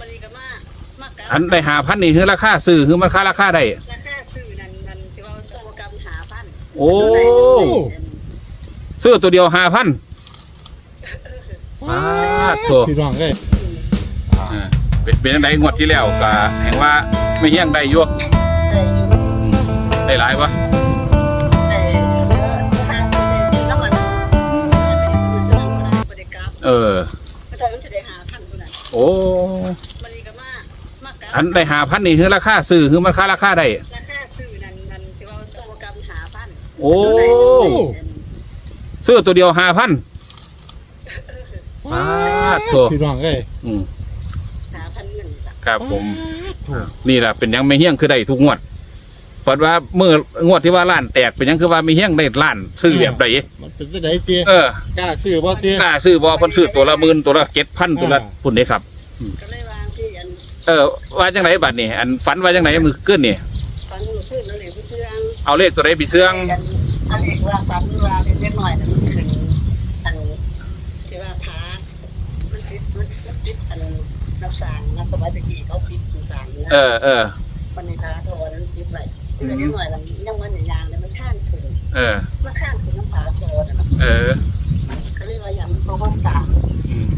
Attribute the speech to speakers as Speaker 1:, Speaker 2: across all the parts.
Speaker 1: มันนี่ก็มากมากกั
Speaker 2: อันได้หาพันนี่คือราคาซื้อคือมันค่าราคาได้
Speaker 1: ราคาซื้อนั่นนั่นที่ว่าตัวกรรมหาพัน
Speaker 2: โอ้ ซื้อตัวเดียวหาพันมาตัว
Speaker 3: พี่น้องเอ้ย
Speaker 2: อ่าเป็นเป็นยังไงงวดที่แล้วก็แห่งว่าไม่เฮี้ยงได้อยวก
Speaker 1: ได้อยู่
Speaker 2: ได้หลายวะ
Speaker 1: อันได้หาพันนี่
Speaker 2: คือราคาซื้อคือมันค่าราคาได้
Speaker 1: ราคาซื้อนั่นนั่นที่ว่าตัวกรรมหาพัน
Speaker 2: โอ้ ซื้อตัวเดียวหาพันมาตัว
Speaker 3: พี่น้องเอ้ย
Speaker 2: อืม
Speaker 1: หาพันเงินจ้ะ
Speaker 2: ครับผม
Speaker 3: ถูก
Speaker 2: นี่แหละเป็นหยังไม่เฮี้ยงคือได้ทุกงวดเพราะว่าเมื่องวดที่ว่าล้านแตกเป็นหยังคือว่าไม่เฮี้ยงได้ล้านซื้อแบบใด
Speaker 3: มันเป็นจังไดเจี
Speaker 2: เออก
Speaker 3: ล้าซื้อบ่เจี
Speaker 2: กล้าซื้อบอเพิ่นซื้อตัวละหมื่นตัวละเจ็ดพันตัวละพุ่นเด้ครับ
Speaker 1: ก็เลยวางที่อัน
Speaker 2: เออ ว่าจังไหนบัดนี่อันฝันว่าจังไหนมือขึ้นนี่
Speaker 1: ฟันหนูขึ้นแล้วเหลวผู้เชื่อง
Speaker 2: เอาเลขตัวใดไปเสื่อง
Speaker 1: อันอันนี้ว่าฟันว่าเป็นเล็กหน่อยนั่นขึ้นอันที่ว่าพามันติดมันติดอันน้ำสางน้ำสมัยตะกี้เขาปิดน้ำสางนะ
Speaker 2: เออเออ
Speaker 1: มันในพาโทรนั้นติดไว้ที่เล็กหน่อยมันยังมันยางเลยมันข้างถึง
Speaker 2: เออ
Speaker 1: มันข้างถึงน้ำผาโทรนั่นน่ะ
Speaker 2: เออ
Speaker 1: เขาเรียกว่าอย่างมันโตมันสาง
Speaker 2: อืม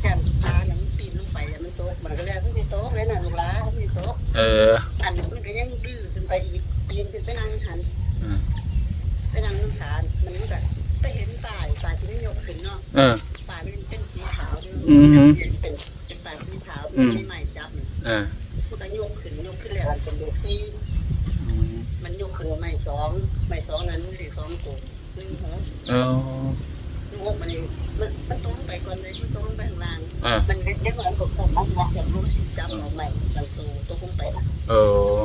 Speaker 1: แค่พานั้นปีนลงไปแล้วมันโตมันก็เรียกที่โตเลยน่ะลูกหลานที่โต
Speaker 2: เออ
Speaker 1: อันนี้มันก็ยังดื้อขึ้นไปอีกปีนขึ้นไปนั่งหัน
Speaker 2: อืม
Speaker 1: ไปนั่งน้ำชามันก็แบบไปเห็นป่ายป่ายที่ไม่ยกขึ้น เนาะ
Speaker 2: เออ
Speaker 1: ป่ายมันเป็นสีขาวด้วย
Speaker 2: อือฮึ
Speaker 1: เป็นเป็นเป็นป่ายสีขาว
Speaker 2: อืม
Speaker 1: มีใหม่จับ
Speaker 2: เออ
Speaker 1: มันก็ยกขึ้นยกขึ้นแล้วมันเป็นดอกที่
Speaker 2: อืม
Speaker 1: มันยกขึ้นใหม่สองใหม่สองนั้นสี่สองกลุ่มหนึ่งหก
Speaker 2: เออ
Speaker 1: หนึ่งหกมันนี่มันมันต้องไปก่อนเลยมันต้องไปข้างล่าง
Speaker 2: เออ
Speaker 1: มันเด็กๆมันก็คงมันมองอย่างรู้สิจับเอาใหม่มันตัวตัวคงไปนะ
Speaker 2: เออ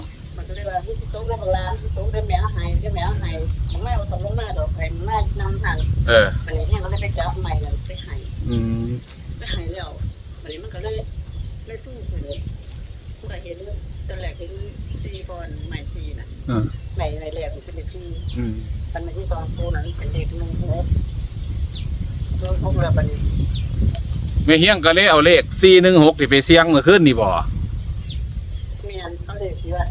Speaker 1: มันก็เลยว่าที่โต๊ะได้บางร้านที่โต๊ะได้แมวหายได้แมวหายมันไม่เอาสมลงมาดอกไผ่มันไม่นำหัน
Speaker 2: เออ
Speaker 1: มันเนี่ยก็เลยไปจับใหม่เลยไปหาย
Speaker 2: อืม
Speaker 1: ไปหายแล้วมันนี้มันก็เลยเลยสู้เลยผู้ก็เห็นตอนแรกเห็นซีบอลใหม่ซีนะใหม่ในแรกมันเป็นเด็กซี
Speaker 2: อืม
Speaker 1: มันไม่ใช่ตอนตัวนั้นเป็นเด็กหนึ่งหกโดนพวกเรือบัน
Speaker 2: ไม่เฮี้ยงก็เลยเอาเลขสี่หนึ่งหกที่ไปเสียงเมื่อคืนนี่บ่
Speaker 1: เมียนเขาเลยคิดว่า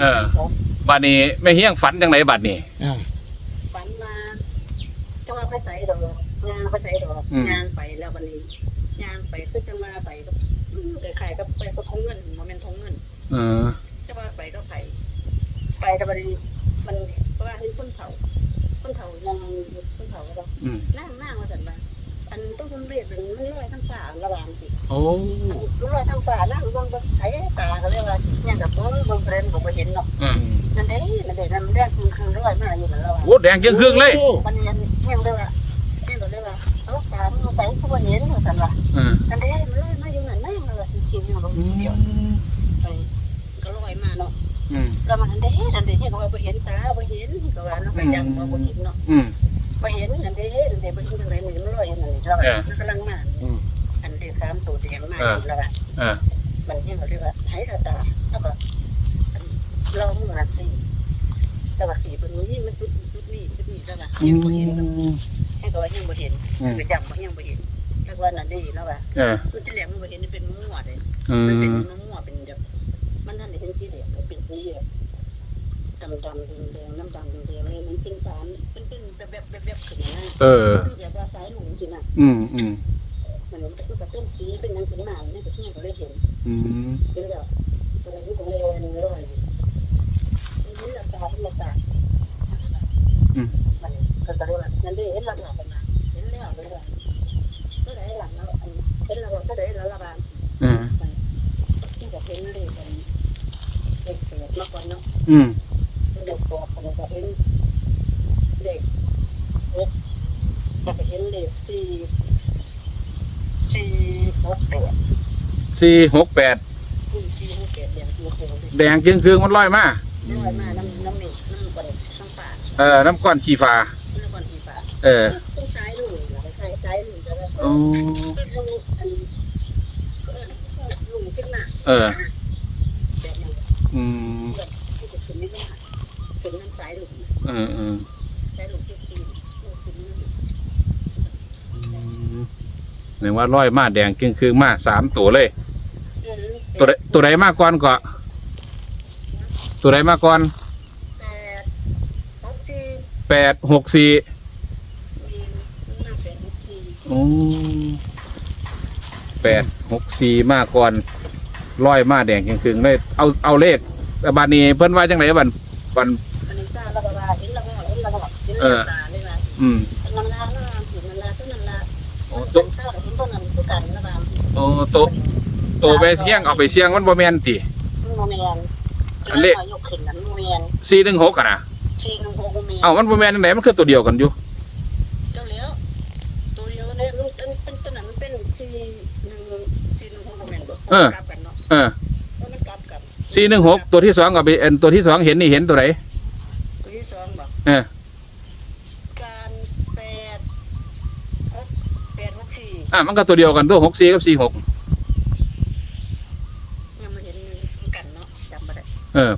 Speaker 1: เรื่องมือขึ้น
Speaker 2: เออ บัดนี้ไม่เฮี้ยงฝันจังไหนบัดนี้
Speaker 3: อ่า
Speaker 1: ฝันมาจะว่าไปใส่ดอกงานไปใส่ดอก
Speaker 2: อืม
Speaker 1: งานไปแล้ววันนี้งานไปก็จะมาไปก็แต่ขายก็ไปก็ทงเงินมันเป็นทงเงิน
Speaker 2: เออ
Speaker 1: จะว่าไปก็ไปไปแต่บัดนี้มันเพราะว่าเห็นคนเฒ่าคนเฒ่ายังคนเฒ่าก็
Speaker 2: อืม
Speaker 1: นั่งนั่งมาสันว่า อันต้องคนเรียกมันลอยทั้งฝ่าระหว่างสิ
Speaker 2: โอ้
Speaker 1: ลอยทั้งฝ่านั่งบนบนไถตาเขาเรียกว่าเนี่ยกับต้นบนเรนผมไปเห็นเนาะ
Speaker 2: อืม
Speaker 1: นั่นเด้นั่นเด้นั่นแรกคือคือลอยมาอยู่นั่นระหว่าง
Speaker 2: โอ้แดงเกรียงครึ่งเลย
Speaker 3: โอ้
Speaker 1: มันยังยังเลยว่าที่เราเรียกว่าเอาตามันไปเขาเห็นสันว่า
Speaker 2: เออ
Speaker 1: นั่นเด้มันลอยมาอยู่นั่นนั่งเลยจริงๆอยู่ลงเดียวไปก็ลอยมาเนาะ
Speaker 2: อืม
Speaker 1: แล้วมันนั่นเด้นั่นเด้ที่เขาไปเห็นตาไปเห็นก็ว่าเนาะไปยังมาบ่เห็นเนาะ
Speaker 2: อืม
Speaker 1: ไปเห็นนั่นเด้นั่นเด้ไปเห็นอะไรนี่มันลอยนั่นนี่เรามันกำลังมา
Speaker 3: อืม
Speaker 1: อันเด็กสามตัวแดงมาอยู่แล้ว
Speaker 2: เออ
Speaker 1: มันยังเรียกว่าไห้ตาตาแล้วก็เราหมู่นันสีแต่ว่าสีเป็นนี้มันจุดจุดนี้จุดนี้แล้วก็
Speaker 2: อื
Speaker 1: ยังบ่เห็น
Speaker 2: ม
Speaker 1: ให้ก็ว่ายังบ่เห็น
Speaker 2: อืม
Speaker 1: ไปจำว่ายังบ่เห็นแล้วว่านั่นดีแล้วว่า
Speaker 2: เออ
Speaker 1: มันจะเหลียงมันบ่เห็นเป็นมั่วเลย
Speaker 2: อื
Speaker 1: มันเป็น
Speaker 2: ม
Speaker 1: มั่วเป็นแบบมันนั่นเห็นสีเหลืองเป็นสี ดำดำแดงน้ำดำแดงเลยมันเป็นสารเป็นเป็นแบบแบบแบบแบบขึ้นมา
Speaker 2: เออ
Speaker 1: คือแบบว่าสายหลุมจริงอะ
Speaker 2: อืมอืม
Speaker 1: มันมันก็เป็นสีเป็นนังขึ้นมาเนี่ยก็ที่ก็เลยเห็น
Speaker 2: อืม
Speaker 1: เป็นแบบตัวนี้ของเร็วนึงร้อยนี่ราคาเป็นราคามันก็จะเรียกว่านั่นได้เห็นราคาประมาณเห็นแล้วเลยว่าก็ได้หลังแล้วเห็นแล้วก็ได้แล้วละบาท
Speaker 2: เออ
Speaker 1: ที่จะเห็นเลยเป็นเด็กเกิดมาก่อนเนาะ
Speaker 2: อืม
Speaker 1: เด็กตัวคนก็เห็นเด็กหกก็เห็นเด็กสี่สี่หก แปด
Speaker 2: สี่หกแปด
Speaker 1: สี่หกแปดเดือนตัวโคง
Speaker 2: แดงเกรียงครึ่งมันลอยมา
Speaker 1: ลอยมาน้ำน้ำหนึ่งน้ำกระเด็นน้ำป่า
Speaker 2: เออน้ำก้อนขี้ฟ้า
Speaker 1: น้ำกระเด็นป่า
Speaker 2: เออ
Speaker 1: ต้องใช้ลูกหรือใช้ใช้ลูกจะได้
Speaker 2: โอ้
Speaker 1: ลูกอันลูกขึ้นมา
Speaker 2: เออ
Speaker 1: แบบนั้น
Speaker 2: อืม
Speaker 1: ที่จะขึ้นไม่ได้ขึ้นน้ำใช้ลูก
Speaker 2: เออเออ
Speaker 1: ใช้ลูกที่จีลูกขึ้นนี่
Speaker 2: อืม หนึ่งว่าร้อยมาแดงกึ่งคือมาสามตัวเลย
Speaker 1: อืม
Speaker 2: ตัวใดตัวใดมาก่อนก็ตัวใดมาก่อน
Speaker 1: แปดหกสี่
Speaker 2: แปดหกสี่
Speaker 1: มีห้าแปดหกสี่
Speaker 2: แปดหกสี่มาก่อนร้อยมาแดงกึ่งคือเลยเอาเอาเลขบานีเพิ่นว่าจังไหนบันบัน
Speaker 1: อันนี้จ้าแล้วก็ว่าเห็นแล้วก็เห็นแล้วก็เห็น
Speaker 2: เอ
Speaker 1: แล้ว
Speaker 2: อ
Speaker 1: ตาเลยว่า
Speaker 2: อืม
Speaker 1: น้ำลาน้ำลาผิวน้ำลาต้นน้ำลา
Speaker 2: โอ้
Speaker 1: ต้
Speaker 2: ตัวน
Speaker 1: ข้าวต้นต้นน้ำตุ กันนะบ้าง
Speaker 2: โอ้ตัวตัวไปเสี่ยงเอาไปเสี่ยงมันบ่แม่นติ
Speaker 1: โมเมน
Speaker 2: อันเละ
Speaker 1: ยกขึ้นนั้นโมเมน
Speaker 2: สี่หนึ่งหกอะนะ
Speaker 1: ชีนโมเมน
Speaker 2: เอ้ามันบ่แม่นจังไหนมันคือตัวเดียวกันอยู่
Speaker 1: เจ้าเลี้ยวตัวเดียวเนี่ยมันเป็นเป็นตัวนั้นมันเป็นชีหนึ่งชีหนึ่งโมเมนบอกกลับกันเนาะ
Speaker 2: เออ
Speaker 1: เพราะมันกลับกัน
Speaker 2: สี่หนึ่งหกตัวที่สองกับไปเอ็นตัวที่สองเห็นนี่เห็นตัวไหน
Speaker 1: ตัวที่สองบอก
Speaker 2: เออ
Speaker 1: การแปดหกแปดหกสี่
Speaker 2: อะมันก็ตัวเดียวกันตัวหกสี่กับสี่หก
Speaker 1: ยังไม่เห็นกันเนาะจำไม่ได้
Speaker 2: เออ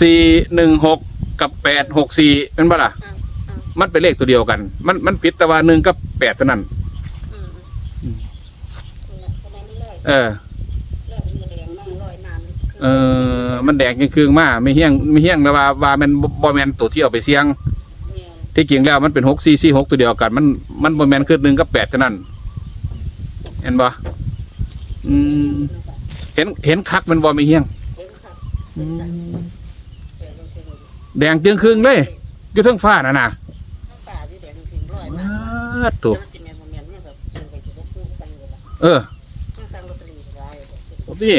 Speaker 2: สี่หนึ่งหกกับแปดหกสี่เป็นปะล่ะ
Speaker 1: อ่าอ่า
Speaker 2: มันเป็นเลขตัวเดียวกัน มันมันผิดแต่ว่าหนึ่งกับแปดเท่านั้น
Speaker 1: อืมอืมเนี่ยคนนั้นเลย
Speaker 2: เออ
Speaker 1: เลิกมันแดงมั่งลอยน้ำ
Speaker 2: เออมันแดงยังคืองมาไม่เฮี้ยงไม่เฮี้ยงแต่ว่าว่ามันบอแมนตัวที่เอาไปเสี่ยง
Speaker 1: เนี่ย
Speaker 2: ที่จริงแล้วมันเป็นหกสี่สี่หกตัวเดียวกัน มันมันบอแมนคือหนึ่งกับแปดเท่านั้น เห็นปะอืมเห็นเห็นคักมันบอไม่เฮี้ยง
Speaker 1: เห็นค่ะ
Speaker 2: อืม
Speaker 1: เห็นจริง
Speaker 2: แดงจึงครึ่งเลยอยู่เทั้งฟ้าน่ะนะ
Speaker 1: ๆน้ำป่าที่แดงจริงๆลอยมา
Speaker 2: ว้าตัว
Speaker 1: แล้วมันจะมีโมเมนต์เนี่ยแบบซื้อไปจะได้ซื้อสั่งอยู่ละ
Speaker 2: เออ
Speaker 1: สั่งลอตเตอรี่ได้
Speaker 2: นี่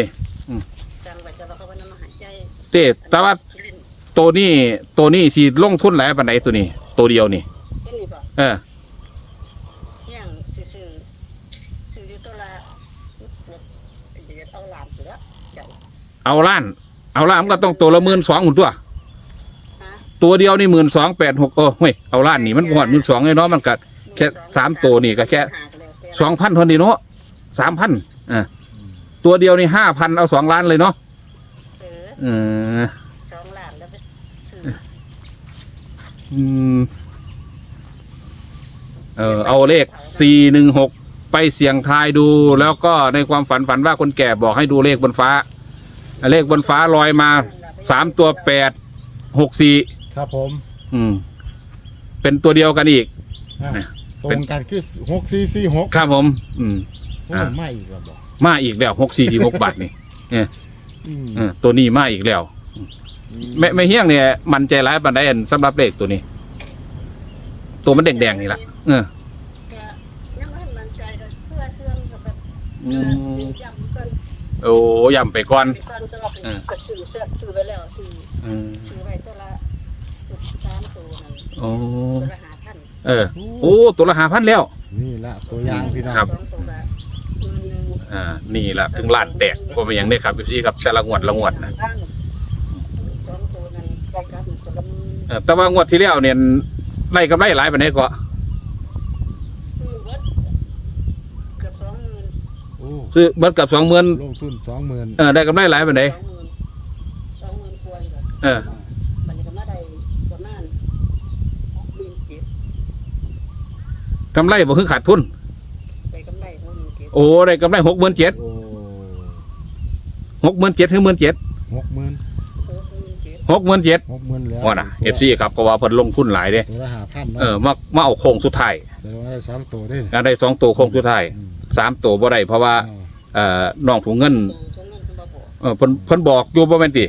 Speaker 1: สั่งไปจะเราเข้าไปน้ำมาหายใจ
Speaker 2: เต้แต่ว่า
Speaker 1: คิริน
Speaker 2: ตัวนี้ตัวนี้สิลงทุนหลายปานใดตัวนี้ ตัวเดียวนี่
Speaker 1: เห็นนี่ป่ะ
Speaker 2: เออ
Speaker 1: ย่างซื้อซื้อซื้ออยู่ตัวละเดี๋ยวเอาหลานอยู่แล้วใหญ่
Speaker 2: เอาล้าน เอาล้านมันก็ต้องตัวละหมื่นสองหุ่นตัว
Speaker 1: ฮะ
Speaker 2: ตัวเดียวนี่หมื่นสองแปดหกโอ้เฮ้ยเอาล้านนี่มันหอดหมื่นสองเลยเนาะมันก็แค่สามตัวนี่ก็แค่สองพันทนดีเนาะสามพันอ่าตัวเดียวนี่ห้าพันเอาสองล้านเลยเนาะ
Speaker 1: เออ
Speaker 2: เออ
Speaker 1: สองหลานแล้วไปซื้อ
Speaker 2: อืมเออเอาเลขสี่หนึ่งหกไปเสี่ยงทายดู แล้วก็ในความฝันฝันว่าคนแก่บอกให้ดูเลขบนฟ้า เลขบนฟ้าลอยมาสามตัวแปดหกสี่
Speaker 3: ครับผม
Speaker 2: อืม เป็นตัวเดียวกันอีก
Speaker 3: อะ
Speaker 2: เนี่ย
Speaker 3: ตรงกันคือหกสี่สี่หก
Speaker 2: ครับผม อืม
Speaker 3: โอ้
Speaker 2: อ่า
Speaker 3: ไม่อีกแล้วบอก
Speaker 2: มาอีกแล้วหกสี่สี่หกบาทนี่
Speaker 3: อืม
Speaker 2: เออตัวนี้มาอีกแล้วไม่ไม่เฮี้ยงเนี่ยมันใจร้ายปันไดอันสำหรับเลขตัวนี้ ตัวมันแดงๆนี่ละเออ
Speaker 1: ก็ยังไม่มั่นใจก็เพื่อเสื่อมกับแบบ
Speaker 2: อืม
Speaker 1: ย้ำกัน
Speaker 2: โอ้ย่ำไปก่อน
Speaker 1: ไปก่อนก็เราไปก็ซื้อเสื้อซื้อไปแล้วซื้อ
Speaker 2: อืม
Speaker 1: ซื้อไว้ตัวละสามตัวนั่น
Speaker 2: โอ้
Speaker 1: ตัวละหาพัน
Speaker 2: เออโอ้ตัวละหาพันแล้ว
Speaker 3: นี่ละตัวอย่างพี่น้อง
Speaker 2: ครับ
Speaker 1: สองตัวละหมื่นหนึ่ง
Speaker 2: อ่านี่ละถึงล้านแตกก็เป็นอย่างนี้ครับพี่ครับแต่ละงวดละงวดนะ
Speaker 1: พันสองตัวนั้นได้ครับตัวละหมื่น
Speaker 2: เออแต่ว่างวดที่แล้วเนี่ยไล่กำไรหลายปานใดก็
Speaker 1: ซื้อเบิดเกือบสองหมื่น
Speaker 3: โอ้
Speaker 2: ซื้อเบิดกับสองหมื่น
Speaker 3: ลงทุนสองหมื่น
Speaker 2: เออได้กำไรหลายปานใด
Speaker 1: สองหมื่นสองหมื่นกว่าอยู่
Speaker 2: เออ
Speaker 1: บัดนี้ก็มาได้ประมาณหกหมื่นเจ็ด
Speaker 2: กำไรบ่คือขาดทุน
Speaker 1: ได้กำไรหกหมื่นเจ็ด
Speaker 2: โอ้ได้กำไรหกหมื่นเจ็ด
Speaker 3: โอ้
Speaker 2: หกหมื่นเจ็ดถึงหมื่นเจ็ด
Speaker 3: หกหมื่น
Speaker 1: หกหมื่นเจ็ด
Speaker 2: หกหมื่นเจ็ด
Speaker 3: หกหมื่นแล้ว
Speaker 2: ว่านะเอฟซีครับก็ว่าเพิ่นลงทุนหลายเด้
Speaker 3: ตัวละห้าพัน
Speaker 2: เอ
Speaker 3: เนาะ
Speaker 2: อมามาเอาโค้งสุดท้าย
Speaker 3: แต่ว่าได้สองตัวได้
Speaker 2: การได้สองตัวโค้งสุดท้าย
Speaker 3: อืม
Speaker 2: สามตัวบ่ได้เพราะว่า
Speaker 3: อ่า
Speaker 2: เอ่อน้องผู้เงิน
Speaker 1: ตัวเงินเพิ่นบ่บอก
Speaker 2: เออเพิ่นเพิ่นบอกอยู่บ่แม่นติ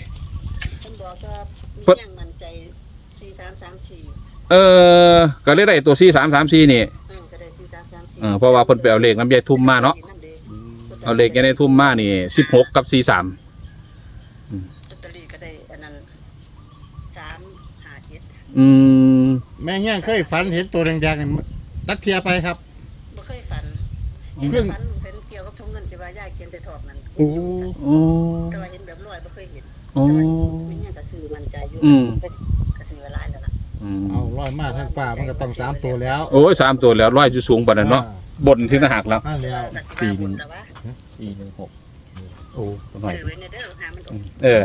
Speaker 1: เพิ่นบอกว่ามีอย่างมั่นใจสี่สามสามสี่
Speaker 2: เออก็เลยได้ตัว4 3 3 4นี่
Speaker 1: อืมก็ได้สี่สามสามสี่
Speaker 2: เออเพราะว่าเพิ่นไปเอาเลขน้ำยายทุ่มมาเนาะ
Speaker 3: อืม
Speaker 2: เอาเลขยายทุ่มมานี่16 กับ 43
Speaker 1: ลอตเตอรี่ก็ได้อันนั้นสามห้าเจ็ด
Speaker 2: อืม
Speaker 3: แม่เงี้ยเคยฝันเห็นตัวแดงๆนี่ตักเทียไปครับ
Speaker 1: บ่เคยฝัน
Speaker 3: เพิ่ง
Speaker 1: ฝันาย่าเขียนแต่ทอกนั่น
Speaker 3: โอ้
Speaker 2: โอ้
Speaker 1: แต่ว่าเห็นแบบลอยบ่เคยเห็น
Speaker 2: โอ้
Speaker 1: ไม่เนี่ยก็ซื้อมั่นใจอยู่
Speaker 2: อืม
Speaker 1: ก็ซื้อไว้หลายแล้วล่ะ
Speaker 2: อืม
Speaker 3: เอาร้อยมาทางฟ้ามันก็ต้องสามตัวแล้ว
Speaker 2: โอ้ยสามตัวแล้วร้อยอยู่สูงปานนั้นเนาะบนถึงหักแล้ว
Speaker 3: อ่าแล้ว
Speaker 2: สี่หนึ่ง
Speaker 1: แต่ว่า
Speaker 2: 416โอ้หน่อย
Speaker 1: ซื้อไว้ในเด้อหามันออก
Speaker 2: เออ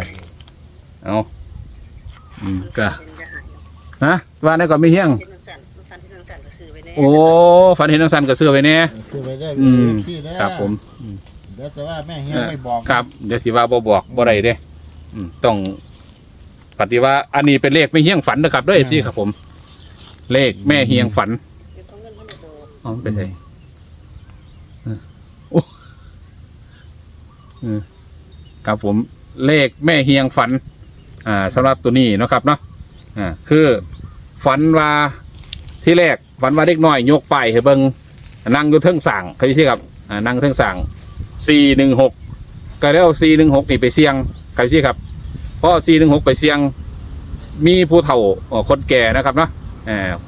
Speaker 2: เอาอืมก็
Speaker 1: มันจะหาย
Speaker 2: ฮะว่าในก่อนไม่เฮี้ยง
Speaker 1: เห็นมันสั่นมันฟันที่มันสั่นก็ซื้อไว้ใน
Speaker 2: โอ้ฝันเห็นทังสันก็เสื้อไปแน่
Speaker 3: ซื้อไปได้
Speaker 2: อืม
Speaker 3: ที่ได้
Speaker 2: ครับผม
Speaker 3: เดี๋ยวจะว่าแม่เฮียไม่บอก
Speaker 2: ครับ เดี๋ยวสิว่าบ่บอกบ่ได้เด้อืมต้องปฏิว่าอันนี้เป็นเลขไม่เฮี้ยงฝันนะครับเด้วยสิครับผม เลขแม่เฮียงฝัน
Speaker 1: เดี๋ยวเขาเงินเขาไม่โดน
Speaker 2: อ๋อเป็นไงเออโอ้อืมครับผม เลขแม่เฮียงฝัน อ่าสำหรับตัวนี้เนาะครับเนาะอ่าคือฝันว่าที่แรกฝันว่าเด็กน้อยยกป้ายให้เบิงนั่งอยู่เทิงสั่งเคยใช่ครับอ่านั่งเทิงสั่ง สี่หนึ่งหกก็ได้เอาสี่หนึ่งหกนี่ไปเสี่ยงเคยใช่ครับเพราะสี่หนึ่งหกไปเสี่ยง มีผู้เฒ่าคนแก่นะครับเนาะ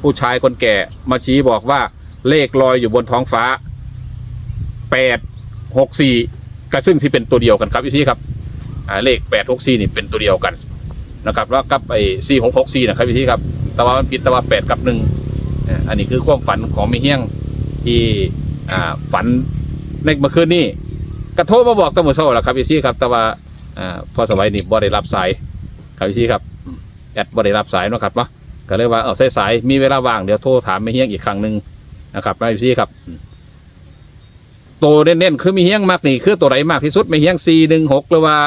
Speaker 2: ผู้ชายคนแก่มาชี้บอกว่าเลขลอยอยู่บนท้องฟ้าแปดหกสี่ก็ซึ่งที่เป็นตัวเดียวกันครับพี่ครับเลขแปดหกสี่นี่เป็นตัวเดียวกันนะครับแล้วกับไอ้สี่หกหกสี่นะครับพี่ครับแต่ว่ามันผิดแต่ว่าแปดกับหนึ่งอันนี้คือความฝันของม่เฮียงที่ฝันในเมื่อคืนนี้ กระโทรมาบอกตำรวจโซ่แหละครับพี่ครับ แต่ว่าอ่าพอสวัยนี่บ่ได้รับสายครับพี่ครับแอดบ่ได้รับสายเนาะครับเนาะก็เลยว่าเอาสายสายๆมีเวลาว่างเดี๋ยวโทรถามไม่เฮี้ยงอีกครั้งหนึ่งนะครับไม่พี่ครับตัวเน้นๆคือมีเฮี้ยงมากนี่คือตัวไหนมากที่สุดไม่เฮี้ยงสี่หนึ่งหกหรือว่า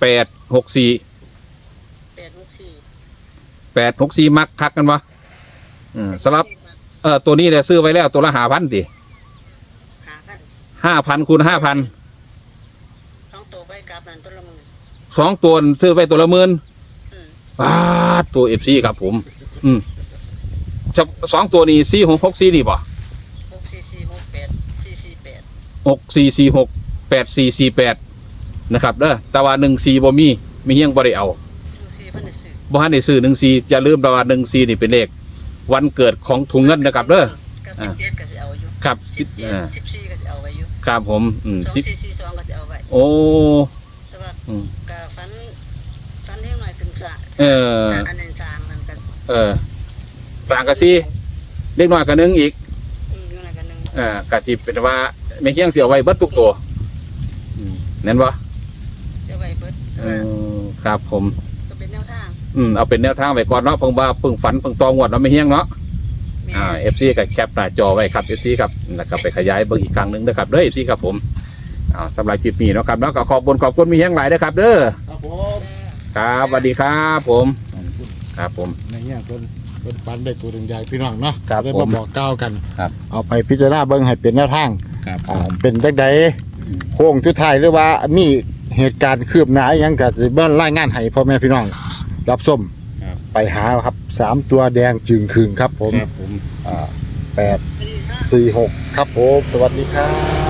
Speaker 2: แปดหกสี่
Speaker 1: แปดหกสี่
Speaker 2: แปดหกสี่มักคักกันวะอืมสำหรับเออตัวนี้เนี่ยซื้อไว้แล้วตัวละหาพันติ
Speaker 1: หากัน
Speaker 2: ห้าพันคูณห้าพัน
Speaker 1: สองตัวไปกลับ นั่นต้นละหมือ
Speaker 2: สองตัวซื้อไปตัวละหมื่น
Speaker 1: อืม
Speaker 2: บาทตัวเอฟซีครับผม อืมจะสองตัวนี้สี่หกหกสี่นี่บ่
Speaker 1: หกสี่สี่หกแปดสี่สี่แปด
Speaker 2: หกสี่สี่หกแปดสี่สี่แปดนะครับเด้อแต่ว่าหนึ่งสี่บ่มีมีเฮียงบ่ได้เอา
Speaker 1: หนึ่งสี่พันหนึ่งสี่
Speaker 2: บ่ทันได้ซื้อหนึ่งสี่อย่าลืมแต่ว่าหนึ่งสี่นี่เป็นเลข วันเกิดของถุงเงินนะครับเด้อ
Speaker 1: ก็สิบเจ็ดก็จะเอาอยู่
Speaker 2: ครับ
Speaker 1: สิบเจ็ด
Speaker 2: อ่า
Speaker 1: สิบสี่ก็จะเอาไว้อยู่
Speaker 2: ครับผมอืม
Speaker 1: สอง
Speaker 2: สิบ
Speaker 1: สี่สี่สองก็จะเอาไว้
Speaker 2: โอ้
Speaker 1: แต่ว่า
Speaker 2: อืม
Speaker 1: กะฟันฟันเท่หน่อยถึงสะ
Speaker 2: เออ
Speaker 1: สะอันนั้นจางนั่นกัน
Speaker 2: เออต่างกับสี่เล็กน้อยกับหนึ่งอีก
Speaker 1: อืมอยู่ไหนกันหนึ่ง
Speaker 2: เอ่ากะจิเป็นว่าไม่เฮียงเสียไว้เบิดทุกตัวอืมนั่นบ่
Speaker 1: จะไว้เบิด
Speaker 2: เออครับผม
Speaker 1: ก็เป็นแนวทาง
Speaker 2: อืมเอาเป็นแนวทางไว้ก่อนเนาะเพิ่งว่าเพิ่งฝันเพิ่งตองวดเนาะไม่เฮียงเนาะ
Speaker 1: แม่
Speaker 2: อ่าเอฟซีกับแคปหน้าจอไว้ครับเอฟซีครับแล้วก็ไปขยายเบิ่งอีกครั้งหนึ่งนะครับเด้อเอฟซีครับผม อ่าสำหรับคลิปนี้เนาะครับแล้วก็ขอบคุณขอบคุณมีเฮียงหลายนะครับ เด้อ
Speaker 3: ครับผม
Speaker 2: ครับสวัสดีครับผมครับผม
Speaker 3: แม่เฮียเป็นเป็นปันได้ตัวใหญ่พี่น้องเนาะ
Speaker 2: ครับ
Speaker 3: ได้
Speaker 2: ผม
Speaker 3: มาบอกกล่าวกัน
Speaker 2: ครับ
Speaker 3: เอาไปพิจารณาเบิ่งให้เป็นแนวทาง
Speaker 2: ครับ
Speaker 3: อ่าเป็นจังใดโค้งทุดท้ายหรือว่ามีเหตุการณ์คืบหน้าอิหยังก็สิเบิ่งรายงานให้พ่อแม่พี่น้อง รับส้ม
Speaker 2: ครับ
Speaker 3: ไปหาครับสามตัวแดงจึงคืงครับผม
Speaker 2: ครับผม
Speaker 3: อ่าแปดสี่หกครับผมสวัสดีครับ